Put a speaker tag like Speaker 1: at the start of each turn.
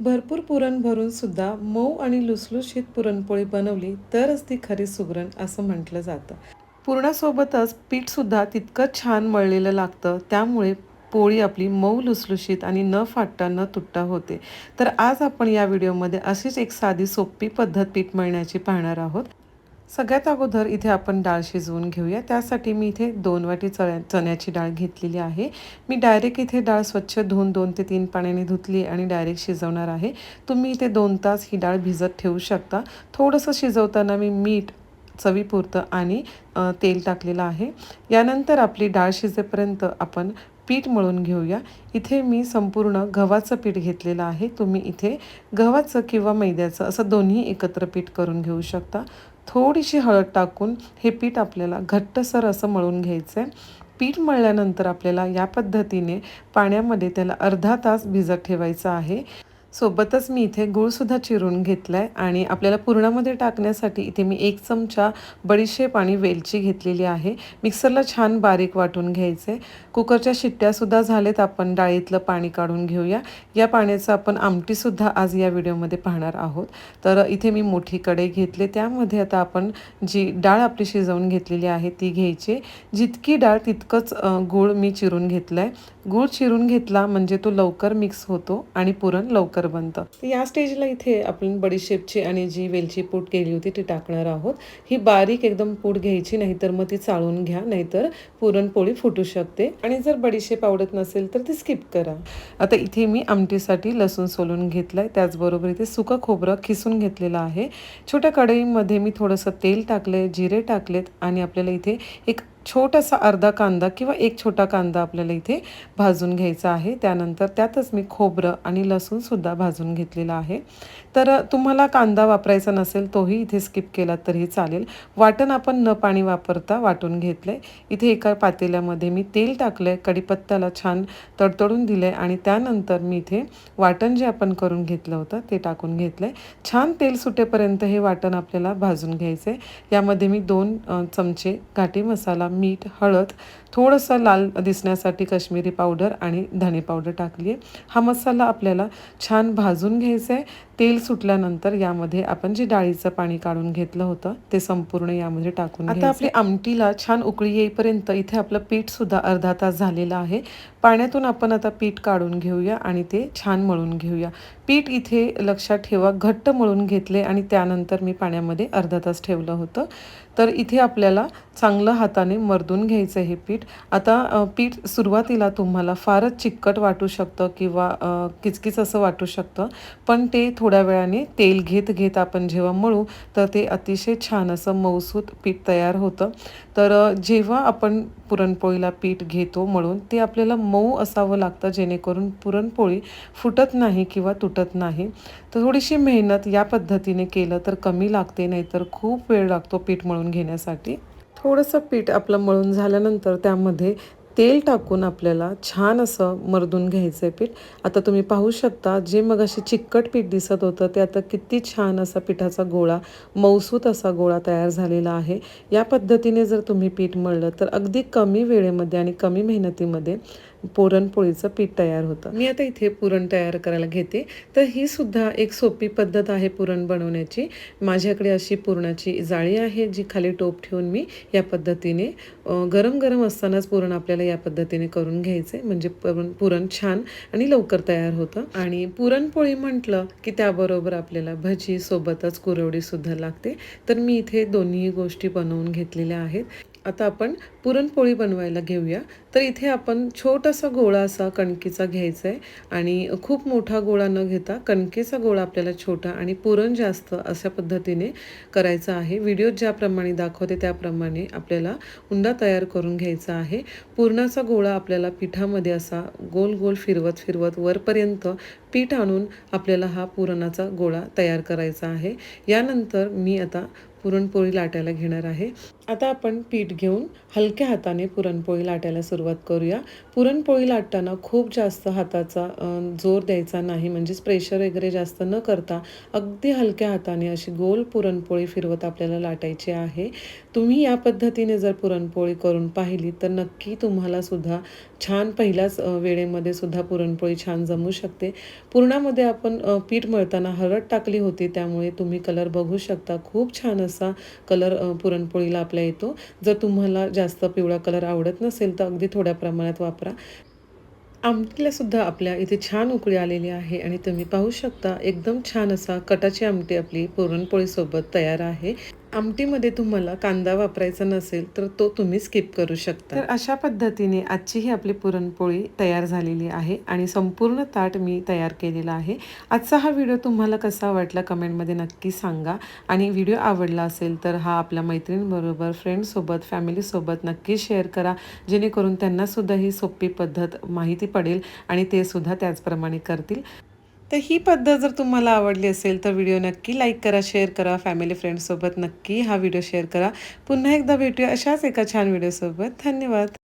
Speaker 1: भरपूर पुरण भरून सुद्धा मऊ आणि लुसलुशीत पुरणपोळी बनवली तरच ती खरी सुगरण असं म्हटलं जातं. पुरणासोबतच पीठसुद्धा तितकं छान मळलेलं लागतं त्यामुळे पोळी आपली मऊ लुसलुशीत आणि न फाटता न तुटता होते. तर आज आपण या व्हिडिओमध्ये अशीच एक साधी सोपी पद्धत पीठ मळण्याची पाहणार आहोत. सगळ्यात अगोदर इथे आपण डाळ शिजवून घेऊया. त्यासाठी मी इथे दोन वाटी चण्या चण्याची डाळ घेतलेली आहे. मी डायरेक्ट इथे डाळ स्वच्छ धुवून दोन ते तीन पाण्याने धुतली आणि डायरेक्ट शिजवणार आहे. तुम्ही इथे दोन तास ही डाळ भिजत ठेवू शकता. थोडंसं शिजवताना मी मीठ चवीपुरतं आणि तेल टाकलेलं आहे. यानंतर आपली डाळ शिजेपर्यंत आपण पीठ मळून घेऊया. इथे मी संपूर्ण गव्हाचं पीठ घेतलेलं आहे. तुम्ही इथे गव्हाचं किंवा मैद्याचं असं दोन्ही एकत्र पीठ करून घेऊ शकता. थोडीशी हळद टाकून हे पीठ आपल्याला घट्टसर असं मळून घ्यायचं आहे पीठ मळल्यानंतर आपल्याला या पद्धतीने पाण्यामध्ये त्याला अर्धा तास भिजत ठेवायचं आहे. सोबतच मी इथे गूळसुद्धा चिरून घेतला आहे आणि आपल्याला पुरणामध्ये टाकण्यासाठी इथे मी एक चमचा बडीशेप आणि वेलची घेतलेली आहे. मिक्सरला छान बारीक वाटून घ्यायचं. आहे कुकरच्या शिट्ट्यासुद्धा झालेत. आपण डाळीतलं पाणी काढून घेऊया. या पाण्याचं आपण आमटीसुद्धा आज या व्हिडिओमध्ये पाहणार आहोत. तर इथे मी मोठी कढई घेतले. त्यामध्ये आता आपण जी डाळ आपली शिजवून घेतलेली आहे ती घ्यायची. जितकी डाळ तितकंच गूळ मी चिरून घेतलं आहे गूळ चिरून घेतला म्हणजे तो लवकर मिक्स होतो आणि पुरण लवकर बनतं. तर या स्टेजला इथे आपण बडीशेपची आणि जी वेलची पूड केली होती ती टाकणार आहोत. ही बारीक एकदम पूड घ्यायची नाहीतर मग ती चाळून घ्या नाहीतर पुरणपोळी फुटू शकते. आणि जर बडीशेप आवडत नसेल तर ती स्किप करा. आता इथे मी आमटीसाठी लसूण सोलून घेतलंय. त्याचबरोबर इथे सुकं खोबरं खिसून घेतलेलं आहे. छोट्या कढईमध्ये मी थोडंसं तेल टाकलंय जिरे टाकलेत आणि आपल्याला इथे एक छोटासा अर्धा कांदा किंवा एक छोटा कांदा आपल्याला इथे भाजून घ्यायचा आहे. त्यानंतर त्यातच मी खोबरं आणि लसूणसुद्धा भाजून घेतलेलं आहे. तर तुम्हाला कांदा वापरायचा नसेल तोही इथे स्किप केला तरीही चालेल. वाटण आपण न पाणी वापरता वाटून घेतलं आहे इथे एका पातेल्यामध्ये मी तेल टाकलं आहे कढीपत्त्याला छान तडतडून दिलं आहे आणि त्यानंतर मी इथे वाटण जे आपण करून घेतलं होतं ते टाकून घेतलं आहे छान तेल सुटेपर्यंत हे वाटण आपल्याला भाजून घ्यायचं आहे यामध्ये मी दोन चमचे घाटी मसाला मीठ हळद थोडंसं लाल दिसण्यासाठी काश्मीरी पावडर आणि धणे पावडर टाकली आहे. हा मसाला आपल्याला छान भाजून घ्यायचा आहे. तेल सुटल्यानंतर यामध्ये आपण जे डाळीचं पाणी काढून घेतलं होतं ते संपूर्ण यामध्ये टाकून आता आपली आमटीला छान उकळी येईपर्यंत इथे आपलं पीठ सुद्धा अर्धा तास झालेलं आहे. पाण्यातून आपण आता पीठ काढून घेऊया आणि ते छान मळून घेऊया. पीठ इथे लक्षात ठेवा घट्ट मळून घेतले आणि त्यानंतर मी पाण्यामध्ये अर्धा तास ठेवलं होतं. तर इथे आपल्याला चांगलं हाताने मर्दून घ्यायचं हे पीठ. आता पीठ सुरुवातीला तुम्हाला फारच चिकट वाटू शकतं किंवा किचकिच असं वाटू शकतं. पण ते थोड्या वेळाने तेल घेत घेत आपण जेव्हा मळू तर ते अतिशय छान असं मऊसूत पीठ तयार होतं. तर जेव्हा आपण पुरणपोळीला पीठ घेतो मळून ते आपल्याला मऊ असावं लागतं जेणेकरून पुरणपोळी फुटत नाही किंवा तुटत नाही. तर थोडीशी मेहनत या पद्धतीने केलं तर कमी लागते नाहीतर खूप वेळ लागतो पीठ मळून घेण्यासाठी. थोडंसं पीठ आपलं मळून झाल्यानंतर त्यामध्ये तेल टाकून आपल्याला छान असं मर्दून घ्यायचं आहे पीठ. आता तुम्ही पाहू शकता जे मग असे चिकट पीठ दिसत होतं ते आता किती छान असा पिठाचा गोळा मौसूत असा गोळा तयार झालेला आहे. या पद्धतीने जर तुम्ही पीठ मळलं तर अगदी कमी वेळेमध्ये आणि कमी मेहनतीमध्ये पुरणपोळीचं पीठ तयार होतं. मी आता इथे पुरण तयार करायला घेते. तर ही सुद्धा एक सोपी पद्धत आहे पुरण बनवण्याची. माझ्याकडे अशी पुरणाची जाळी आहे जी खाली टोप ठेवून मी या पद्धतीने गरम गरम असतानाच पुरण आपल्याला या पद्धतीने करून घ्यायचे. म्हणजे पुरण पुरण छान आणि लवकर तयार होतं. आणि पुरणपोळी म्हटलं की त्याबरोबर आपल्याला भजी सोबतच कुरवडी सुद्धा लागते. तर मी इथे दोन्ही गोष्टी बनवून घेतलेल्या आहेत. आता आपण पुरणपोळी बनवायला घेऊया. तर इथे आपण छोटासा गोळा असा कणकीचा घ्यायचा आहे आणि खूप मोठा गोळा न घेता कणकेचा गोळा आपल्याला छोटा आणि पुरण जास्त अशा पद्धतीने करायचा आहे. व्हिडिओ ज्याप्रमाणे दाखवते त्याप्रमाणे आपल्याला उंडा तयार करून घ्यायचा आहे. पुरणाचा गोळा आपल्याला पिठामध्ये असा गोल गोल फिरवत फिरवत वरपर्यंत पीठ आणून आपल्याला हा पुरणाचा गोळा तयार करायचा आहे. यानंतर मी आता पुरणपोळी लाटायला घेणार आहे. आता आपण पीठ घेऊन हलक्या हाताने पुरणपोळी लाटायला सुरुवात करूया. पुरणपोळी लाटताना खूप जास्त हाताचा जोर द्यायचा नाही म्हणजेच प्रेशर वगैरे जास्त न करता अगदी हलक्या हाताने अशी गोल पुरणपोळी फिरवत आपल्याला लाटायची आहे. तुम्ही या पद्धतीने जर पुरणपोळी करून पाहिली तर नक्की तुम्हाला सुद्धा छान पहिल्याच वेळेमध्ये सुद्धा पुरणपोळी छान जमू शकते. पुरणामध्ये आपण पीठ मळताना हळद टाकली होती त्यामुळे तुम्ही कलर बघू शकता. खूप छान असं कलर पुरणपोळीला आपल्या येतो. जर तुम्हाला जास्त पिवळा कलर आवडत नसेल तर अगदी थोड्या प्रमाणात वापरा. आमटीला सुद्धा आपल्या इथे छान उकळी आलेली आहे आणि तुम्ही पाहू शकता एकदम छान असा कटाची आमटी आपली पुरणपोळीसोबत तयार आहे. आमटीमध्ये तुम्हाला कांदा वापरायचा नसेल तर तो तुम्ही स्किप करू शकता. तर अशा पद्धतीने आजची ही आपली पुरणपोळी तयार झालेली आहे आणि संपूर्ण ताट मी तयार केलेला आहे. आजचा हा व्हिडिओ तुम्हाला कसा वाटला कमेंटमध्ये नक्की सांगा आणि व्हिडिओ आवडला असेल तर हा आपल्या मैत्रिणींबरोबर फ्रेंडसोबत फॅमिलीसोबत नक्की शेअर करा. जेणेकरून त्यांनासुद्धा ही सोपी पद्धत माहिती पडेल आणि ते सुद्धा त्याचप्रमाणे करतील. तर ही पद्धत जर तुम्हाला आवडली असेल तर व्हिडिओ नक्की लाईक करा शेअर करा फॅमिली फ्रेंड्ससोबत नक्की हा व्हिडिओ शेअर करा. पुन्हा एकदा भेटूया अशाच एका छान व्हिडिओसोबत. धन्यवाद.